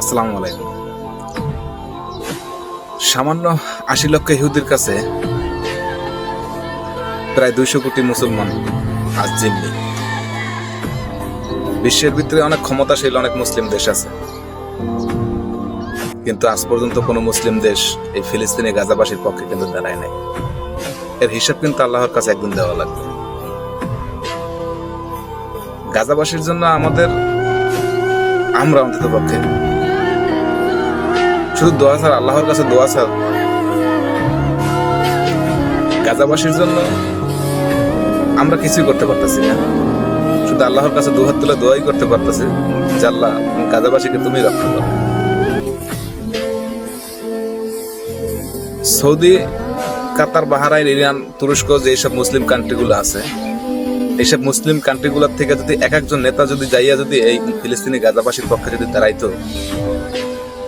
আসসালামু আলাইকুম। সামান্য আশি লক্ষ ইহুদির কাছে প্রায় দুইশো কোটি মুসলমান আজ জিম্মি। বিশ্বের ভিতরে অনেক ক্ষমতাশীল অনেক মুসলিম দেশ আছে। কিন্তু আজ পর্যন্ত কোনো মুসলিম দেশ এই ফিলিস্তিনি গাজাবাসীর পক্ষে কিন্তু দাঁড়ায় নাই। এর হিসাব কিন্তু আল্লাহর কাছে একদিন দেওয়া লাগবে। গাজাবাসীর জন্য আমাদের আমরা অন্তত পক্ষে শুধু দোয়া ছাড়া, আল্লাহর কাছে দোয়া ছাড়া। গাজাবাসীর জন্য আমরা কিছুই করতে পারতেছি না। শুধু আল্লাহর কাছে দুহাত তুলে দোয়াই করতে পারতেছি যে আল্লাহ, গাজাবাসীকে তুমি রক্ষা করো। সৌদি, কাতার, বাহারাইন, ইরান, তুরস্ক যে এইসব মুসলিম কান্ট্রিগুলো আছে, এইসব মুসলিম কান্ট্রিগুলোর থেকে যদি এক একজন নেতা যদি যাইয়া যদি এই ফিলিস্তিনি গাজাবাসীর পক্ষে যদি দাঁড়াইতো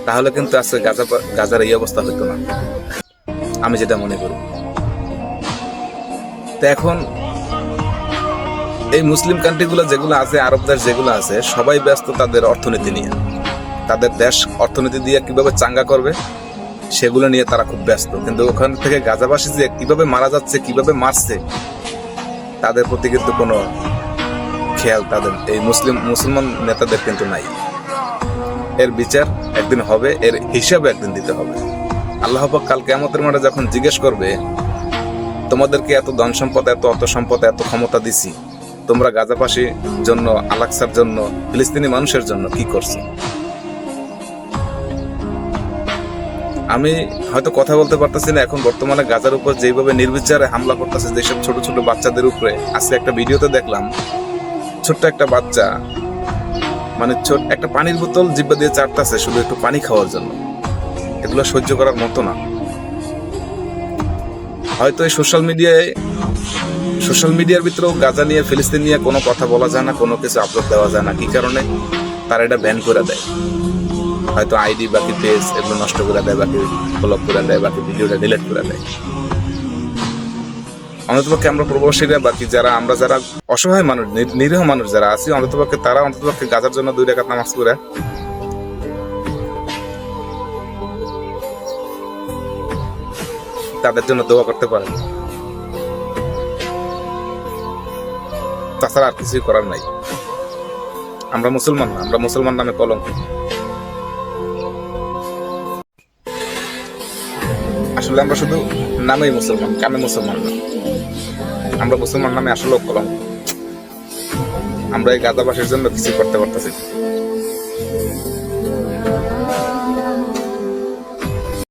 তাহলে কিন্তু আজকে গাজা গাজার এই অবস্থা হতো না। আমি যেটা মনে করি। তো এখন এই মুসলিম কান্ট্রিগুলো যেগুলো আছে, আরব দেশ যেগুলো আছে, সবাই ব্যস্ত তাদের অর্থনীতি নিয়ে। তাদের দেশ অর্থনীতি দিয়ে কীভাবে চাঙ্গা করবে, সেগুলো নিয়ে তারা খুব ব্যস্ত। কিন্তু ওখান থেকে গাজাবাসী যে কীভাবে মারা যাচ্ছে, কীভাবে মারছে, তাদের প্রতি কিন্তু কোনো খেয়াল তাদের এই মুসলিম মুসলমান নেতাদের কিন্তু নাই। এর বিচার একদিন হবে, এর হিসাবে একদিন দিতে হবে। আল্লাহ কাল কেমতের মাঠে যখন জিজ্ঞেস করবে, তোমাদেরকে এত ধন সম্পদ, এত অর্থ সম্পদ, এত ক্ষমতা দিছি, তোমরা গাজাপাশির জন্য আলাক্সার জন্য, ফিলিস্তিনি মানুষের জন্য কি করছ? আমি হয়তো কথা বলতে পারতেছি না, এখন বর্তমানে গাজার উপর যেভাবে নির্বিচারে হামলা করতেছে, যেসব ছোট ছোট বাচ্চাদের উপরে, আজকে একটা ভিডিওতে দেখলাম, ছোট্ট একটা বাচ্চা মানে ছোট, একটা পানির বোতল জিব্বা দিয়ে চাটতেছে, শুধু একটু পানি খাওয়ার জন্য। এগুলো সহ্য করার মতো না। হয়তো এই সোশ্যাল মিডিয়ায় সোশ্যাল মিডিয়ার ভিতরেও গাজা নিয়ে, ফিলিস্তিন নিয়ে কোনো কথা বলা যায় না, কোনো কিছু আপলোড দেওয়া যায় না। কি কারণে? তারা এটা ব্যান করে দেয়। হয়তো আইডি বাকি পেজ এগুলো নষ্ট করে দেয়, বাকি ব্লক করে দেয়, বাকি ভিডিওটা ডিলিট করে দেয়। অন্ততপক্ষে আমরা প্রবাসীরা বাকি যারা, আমরা যারা অসহায় মানুষ নিরীহ মানুষ যারা আছি, অন্ততপক্ষে তারা অন্ততপক্ষে গাজার জন্য দুই রেখাত নামাজ করে তাদের জন্য দোয়া করতে পারেন। তাছাড়া আর কিছুই করার নাই। আমরা মুসলমান না আমরা মুসলমান নামে কলঙ্ক। আসলে আমরা শুধু নামেই মুসলমান, কামে মুসলমান না। আমরা মুসলমান নামে আসলেও কলম আমরা এই গাদাবাসের জন্য কিছু করতে পারতেছি